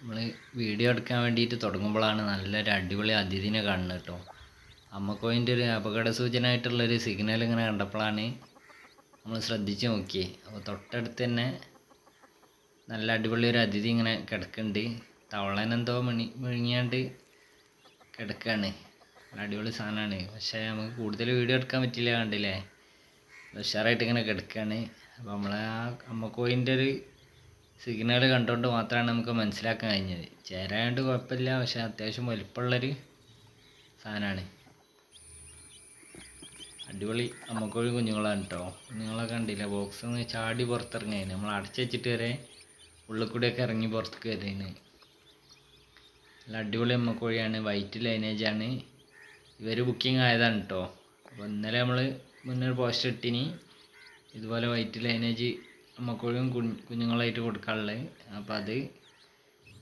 നമ്മൾ വീഡിയോ എടുക്കാൻ വേണ്ടിയിട്ട് തുടങ്ങുമ്പോഴാണ് നല്ലൊരു അടിപൊളി അതിഥിനെ കാണുന്നത് കേട്ടോ. അമ്മക്കോയിന്റെ ഒരു അപകട സൂചനയായിട്ടുള്ളൊരു സിഗ്നൽ ഇങ്ങനെ കണ്ടപ്പോഴാണ് നമ്മൾ ശ്രദ്ധിച്ച് നോക്കിയേ. അപ്പോൾ തൊട്ടടുത്ത് തന്നെ നല്ല അടിപൊളി ഒരു അതിഥി ഇങ്ങനെ കിടക്കുന്നുണ്ട്. തവളനെന്തോ മിണി മിഴുങ്ങിയാണ്ട് കിടക്കുകയാണ് നല്ല അടിപൊളി സാധനമാണ്. പക്ഷേ നമുക്ക് കൂടുതൽ വീഡിയോ എടുക്കാൻ പറ്റില്ല കണ്ടില്ലേ? ഉഷാറായിട്ട് ഇങ്ങനെ കിടക്കുകയാണ് അപ്പോൾ നമ്മളെ ആ അമ്മക്കോയിന്റെ ഒരു സിഗ്നൽ കണ്ടുകൊണ്ട് മാത്രമാണ് നമുക്ക് മനസ്സിലാക്കാൻ കഴിഞ്ഞത്. ചേരാണ്ട് കുഴപ്പമില്ല പക്ഷേ അത്യാവശ്യം വലിപ്പമുള്ളൊരു സാധനമാണ് അടിപൊളി അമ്മക്കോഴി കുഞ്ഞുങ്ങളാണ് കേട്ടോ കുഞ്ഞുങ്ങളെ കണ്ടില്ല ബോക്സ് നിന്ന് ചാടി പുറത്തിറങ്ങി നമ്മൾ അടച്ചു വെച്ചിട്ട് വരെ ഉള്ളിൽ കൂടെയൊക്കെ ഇറങ്ങി പുറത്തേക്ക് വരുന്നത് നല്ല അടിപൊളി അമ്മക്കോഴിയാണ് വൈറ്റ് ലൈനേജാണ് ഇവർ ബുക്കിംഗ് ആയതാണ് കേട്ടോ അപ്പോൾ ഇന്നലെ നമ്മൾ മുന്നേ പോസ്റ്റ് ഇട്ടിനി. ഇതുപോലെ വൈറ്റ് ലൈനേജ് കുഞ്ഞ് കുഞ്ഞുങ്ങളായിട്ട് കൊടുക്കാനുള്ളത് അപ്പോൾ അത്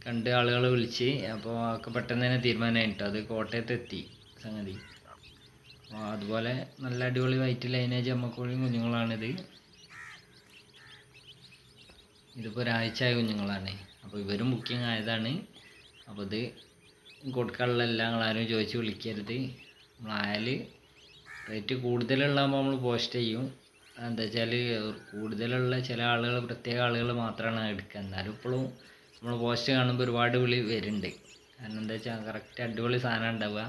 കണ്ട് ആളുകൾ വിളിച്ച് അപ്പോൾ ഒക്കെ പെട്ടെന്ന് തന്നെ തീരുമാനമായിട്ടോ അത് കോട്ടയത്ത് എത്തി സംഗതി. അതുപോലെ നല്ല അടിപൊളി വൈറ്റ് ലൈനേജ് അമ്മക്കോഴിയും കുഞ്ഞുങ്ങളാണിത്. ഇതിപ്പോൾ ഒരാഴ്ച ആയ കുഞ്ഞുങ്ങളാണ്. അപ്പോൾ ഇവരും ബുക്കിംഗ് ആയതാണ്. അപ്പോൾ ഇത് കൊടുക്കാനുള്ള എല്ലാം നിങ്ങളാരും ചോദിച്ച് വിളിക്കരുത്. നമ്മളായാൽ റേറ്റ് കൂടുതലുള്ളതാകുമ്പോൾ നമ്മൾ പോസ്റ്റ് ചെയ്യും. എന്താ വെച്ചാൽ കൂടുതലുള്ള ചില ആളുകൾ പ്രത്യേക ആളുകൾ മാത്രമാണ് എടുക്കുക. എന്നാലും ഇപ്പോഴും നമ്മൾ പോസ്റ്റ് കാണുമ്പോൾ ഒരുപാട് വിളി വരുന്നുണ്ട്. കാരണം എന്താ വെച്ചാൽ കറക്റ്റ് അടിപൊളി സാധനം ഉണ്ടാവുക.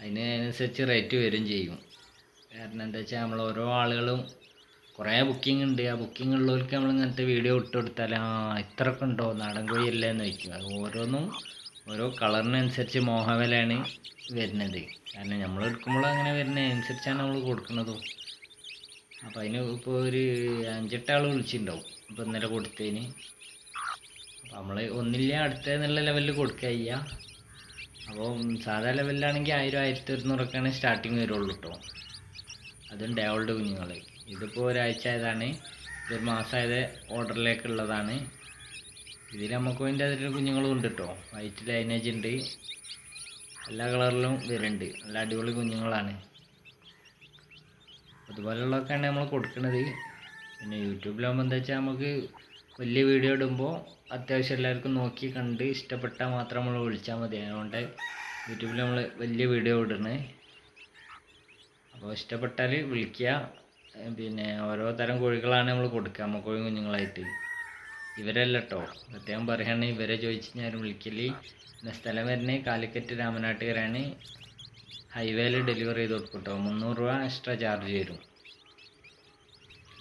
അതിന് അനുസരിച്ച് റേറ്റ് വരും ചെയ്യും. കാരണം എന്താ വെച്ചാൽ നമ്മൾ ഓരോ ആളുകളും കുറേ ബുക്കിംഗ് ഉണ്ട്. ആ ബുക്കിംഗ് ഉള്ളവർക്ക് നമ്മൾ ഇങ്ങനത്തെ വീഡിയോ ഇട്ട് കൊടുത്താൽ ആ ഇത്രയൊക്കെ ഉണ്ടോ? നാടൻ കോഴി അല്ലേ എന്ന് ചോദിക്കും. അത് ഓരോന്നും ഓരോ കളറിനനുസരിച്ച് മോഹവിലയാണ് വരുന്നത്. കാരണം നമ്മൾ എടുക്കുമ്പോൾ അങ്ങനെ വരുന്നതിനനുസരിച്ചാണ് നമ്മൾ കൊടുക്കുന്നതും. അപ്പോൾ അതിന് ഇപ്പോൾ ഒരു അഞ്ചെട്ട് ആൾ വിളിച്ചിട്ടുണ്ടാവും ഇപ്പോൾ ഇന്നലെ കൊടുത്തതിന്. അപ്പോൾ നമ്മൾ ഒന്നില്ല അടുത്ത എന്നുള്ള ലെവലിൽ കൊടുക്കുക ചെയ്യുക അപ്പോൾ സാധാ ലെവലിലാണെങ്കിൽ ആയിരം ആയിരത്തി ഒരുന്നൂറൊക്കെയാണ് സ്റ്റാർട്ടിങ് വരുള്ളൂ കേട്ടോ അതും ഡേവൾഡ് കുഞ്ഞുങ്ങൾ ഇതിപ്പോൾ ഒരാഴ്ച ആയതാണ്. ഇതൊരു മാസമായത് ഓർഡറിലേക്കുള്ളതാണ് ഇതിൽ നമുക്ക് അതിന്റെ അതിൽ കുഞ്ഞുങ്ങളും ഉണ്ട് കേട്ടോ വൈറ്റ് ലൈനേജ് ഉണ്ട് എല്ലാ കളറിലും വരുന്നുണ്ട്. നല്ല അടിപൊളി കുഞ്ഞുങ്ങളാണ്. അതുപോലെയുള്ളതൊക്കെയാണ് നമ്മൾ കൊടുക്കുന്നത് പിന്നെ യൂട്യൂബിലാകുമ്പോൾ എന്താ വെച്ചാൽ നമുക്ക് വലിയ വീഡിയോ ഇടുമ്പോൾ അത്യാവശ്യം എല്ലാവർക്കും നോക്കി കണ്ട് ഇഷ്ടപ്പെട്ടാൽ മാത്രം നമ്മൾ വിളിച്ചാൽ മതി. അതുകൊണ്ട് യൂട്യൂബിൽ നമ്മൾ വലിയ വീഡിയോ ഇടണേ. അപ്പോൾ ഇഷ്ടപ്പെട്ടാൽ വിളിക്കുക പിന്നെ ഓരോ തരം കോഴികളാണ് നമ്മൾ കൊടുക്കുക അമ്മക്കോഴി കുഞ്ഞുങ്ങളായിട്ട്. ഇവരല്ല കേട്ടോ പ്രത്യേകം പറയുകയാണെങ്കിൽ ഇവരെ ചോദിച്ച് ഞാൻ വിളിക്കൽ. പിന്നെ സ്ഥലം വരുന്നത് കാലിക്കറ്റ് രാമനാട്ടുകരാണ് ഹൈവേയിൽ ഡെലിവറി ചെയ്ത് കൊടുക്കും കേട്ടോ മുന്നൂറ് രൂപ എക്സ്ട്രാ ചാർജ് വരും.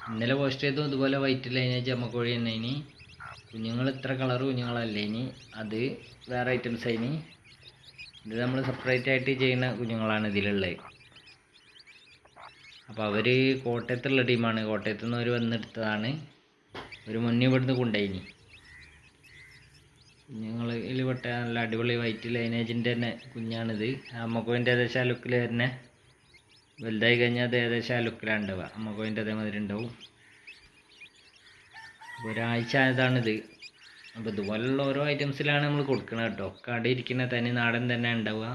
ഇന്നലെ പോസ്റ്റ് ചെയ്തു ഇതുപോലെ വൈറ്റ് ലൈനേജ് ചമ്മക്കോഴി തന്നെ ഇനി കുഞ്ഞുങ്ങൾ ഇത്ര കളർ കുഞ്ഞുങ്ങളല്ല ഇനി? അത് വേറെ ഐറ്റംസ് ഇനി ഇത് നമ്മൾ സെപ്പറേറ്റ് ആയിട്ട് ചെയ്യുന്ന കുഞ്ഞുങ്ങളാണ് ഇതിലുള്ളത് അപ്പോൾ അവർ കോട്ടയത്തുള്ള ടീമാണ് കോട്ടയത്തു നിന്ന് അവർ വന്നെടുത്തതാണ്. ഒരു മുന്നേ ഇവിടുന്ന് കൊണ്ടുപോയിനി കുഞ്ഞുങ്ങളിൽ പെട്ട നല്ല അടിപൊളി വൈറ്റ് ലൈനേജിന്റെ തന്നെ കുഞ്ഞാണിത്. അമ്മക്കോന്റെ ഏകദേശം ലുക്കിൽ തന്നെ വലുതായി കഴിഞ്ഞാൽ അത് ഏകദേശം ആ ലുക്കിലാണ് ഉണ്ടാവുക അമ്മക്കോയിന്റെ അതേമാതിരി ഉണ്ടാവും ഒരാഴ്ച ആയതാണിത്. അപ്പോൾ ഇതുപോലുള്ള ഓരോ ഐറ്റംസിലാണ് നമ്മൾ കൊടുക്കുന്നത് കേട്ടോ. ഒക്കെ അവിടെ ഇരിക്കുന്ന തനി നാടൻ തന്നെ ഉണ്ടാവുക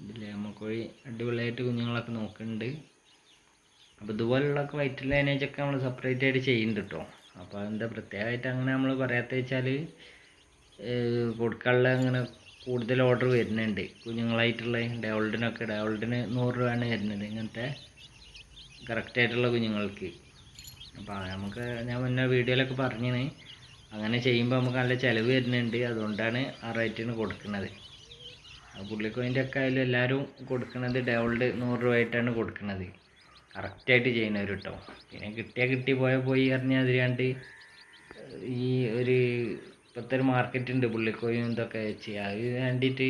ഇതില്ലേ അമ്മക്കോഴി അടിപൊളിയായിട്ട് കുഞ്ഞുങ്ങളൊക്കെ നോക്കുന്നുണ്ട് അപ്പോൾ ഇതുപോലുള്ളൊക്കെ വൈറ്റ് ലൈനേജൊക്കെ നമ്മൾ സെപ്പറേറ്റ് ആയിട്ട് ചെയ്യുന്നുണ്ട് കേട്ടോ അപ്പോൾ അതിന്റെ പ്രത്യേകമായിട്ട് അങ്ങനെ നമ്മൾ പറയാത്ത വെച്ചാൽ കൊടുക്കാനുള്ള അങ്ങനെ കൂടുതൽ ഓർഡർ വരുന്നുണ്ട്. കുഞ്ഞുങ്ങളായിട്ടുള്ള ഡയോൾഡിനൊക്കെ ഡയോൾഡിന് നൂറ് രൂപയാണ് വരുന്നത് ഇങ്ങനത്തെ കറക്റ്റായിട്ടുള്ള കുഞ്ഞുങ്ങൾക്ക്. അപ്പോൾ നമുക്ക് ഞാൻ മുന്നേ വീഡിയോയിലൊക്കെ പറഞ്ഞിന്. അങ്ങനെ ചെയ്യുമ്പോൾ നമുക്ക് നല്ല ചിലവ് വരുന്നുണ്ട്. അതുകൊണ്ടാണ് ആ റേറ്റിന് കൊടുക്കുന്നത്. പുള്ളിക്കോയിന്റെ ഒക്കെ ആയാലും എല്ലാവരും കൊടുക്കുന്നത് ഡയോൾഡ് നൂറ് രൂപയായിട്ടാണ് കൊടുക്കുന്നത്. കറക്റ്റായിട്ട് ചെയ്യുന്നവർ കേട്ടോ പിന്നെ കിട്ടിയാൽ കിട്ടി പോയാൽ പോയി പറഞ്ഞാൽ അതിലാണ്ട് ഈ ഒരു ഇപ്പോഴത്തെ ഒരു മാർക്കറ്റ് ഉണ്ട് പുള്ളിക്കോയും ഇതൊക്കെ വെച്ച്. അത് വേണ്ടിയിട്ട്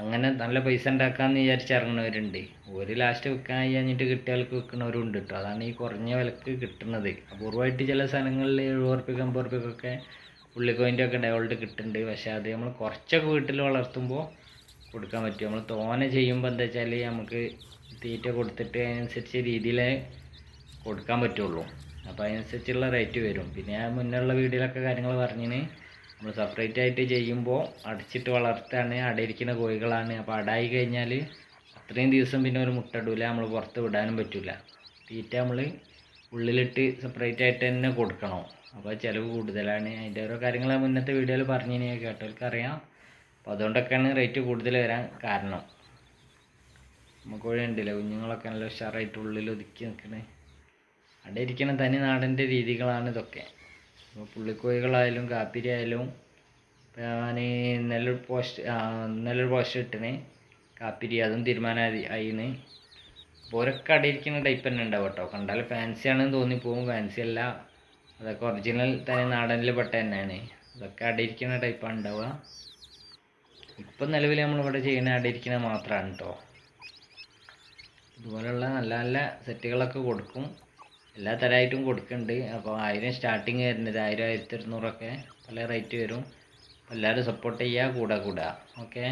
അങ്ങനെ നല്ല പൈസ ഉണ്ടാക്കാമെന്ന് വിചാരിച്ച് ഇറങ്ങുന്നവരുണ്ട്. ഒരു ലാസ്റ്റ് വിൽക്കാൻ കഴിഞ്ഞിട്ട് കിട്ടിയാൾക്ക് വിൽക്കുന്നവരും ഉണ്ട് കേട്ടോ അതാണ് ഈ കുറഞ്ഞ വിലക്ക് കിട്ടുന്നത്. അപൂർവമായിട്ട് ചില സ്ഥലങ്ങളിൽ എഴുപത് റുപ്യക്ക് അമ്പത് റുപ്യക്കൊക്കെ പുള്ളിക്കോയിന്റെ ഒക്കെ ഡെവലപ്പ് കിട്ടുന്നുണ്ട്. പക്ഷേ അത് നമ്മൾ കുറച്ചൊക്കെ വീട്ടിൽ വളർത്തുമ്പോൾ കൊടുക്കാൻ പറ്റും. നമ്മൾ തോനെ ചെയ്യുമ്പോൾ എന്താ വെച്ചാൽ നമുക്ക് തീറ്റ കൊടുത്തിട്ട് അതിനനുസരിച്ച് രീതിയിൽ കൊടുക്കാൻ പറ്റുള്ളൂ. അപ്പോൾ അതിനനുസരിച്ചുള്ള റേറ്റ് വരും. പിന്നെ ഞാൻ മുന്നുള്ള വീഡിയോയിലൊക്കെ കാര്യങ്ങൾ പറഞ്ഞിന്. നമ്മൾ സെപ്പറേറ്റ് ആയിട്ട് ചെയ്യുമ്പോൾ അടച്ചിട്ട് വളർത്താണ് അടയിരിക്കുന്ന കോഴികളാണ്. അപ്പോൾ അടായി കഴിഞ്ഞാൽ അത്രയും ദിവസം പിന്നെ ഒരു മുട്ട ഇടൂല നമ്മൾ പുറത്ത് വിടാനും പറ്റില്ല തീറ്റ നമ്മൾ ഉള്ളിലിട്ട് സെപ്പറേറ്റ് ആയിട്ട് തന്നെ കൊടുക്കണം. അപ്പോൾ ചിലവ് കൂടുതലാണ്. അതിന്റെ ഓരോ കാര്യങ്ങൾ മുന്നത്തെ വീഡിയോയിൽ പറഞ്ഞിനി. കേട്ടവർക്കറിയാം. അപ്പോൾ അതുകൊണ്ടൊക്കെയാണ് റേറ്റ് കൂടുതൽ വരാൻ കാരണം. നമുക്ക് കോഴി ഉണ്ടല്ലോ കുഞ്ഞുങ്ങളൊക്കെ നല്ല ഉഷാറായിട്ട് ഉള്ളിൽ ഒതുക്കി നിൽക്കണേ അവിടെ ഇരിക്കണ തനി നാടന്റെ രീതികളാണ് ഇതൊക്കെ. ഇപ്പോൾ പുള്ളിക്കോഴികളായാലും കാപ്പിരി ആയാലും ഞാൻ ഇന്നലെ ഒരു പോസ്റ്റ് ഇന്നലെ ഒരു പോസ്റ്റ് ഇട്ടിന്. കാപ്പിരി അതും തീരുമാനം ആയിന്. അപ്പോൾ ഓരൊക്കെ അടയിരിക്കുന്ന ടൈപ്പ് തന്നെ ഉണ്ടാവും കേട്ടോ. കണ്ടാൽ ഫാൻസി ആണെന്ന് തോന്നിപ്പോവും. ഫാൻസി അല്ല. അതൊക്കെ ഒറിജിനൽ തന്നെ നാടനിൽ പെട്ട തന്നെയാണ്. അതൊക്കെ അടിയിരിക്കുന്ന ടൈപ്പാണ് ഉണ്ടാവുക. ഇപ്പം നിലവിൽ നമ്മളിവിടെ ചെയ്യുന്ന അടയിരിക്കുന്ന മാത്രമാണ് കേട്ടോ. ഇതുപോലുള്ള നല്ല നല്ല സെറ്റുകളൊക്കെ കൊടുക്കും. എല്ലാ തരമായിട്ടും കൊടുക്കുന്നുണ്ട് അപ്പോൾ ആയിരം സ്റ്റാർട്ടിങ് വരുന്നത് ആയിരം ആയിരത്തി ഇരുന്നൂറൊക്കെ പല റേറ്റ് വരും. എല്ലാവരും സപ്പോർട്ട് ചെയ്യുക കൂടെ കൂടുക ഓക്കെ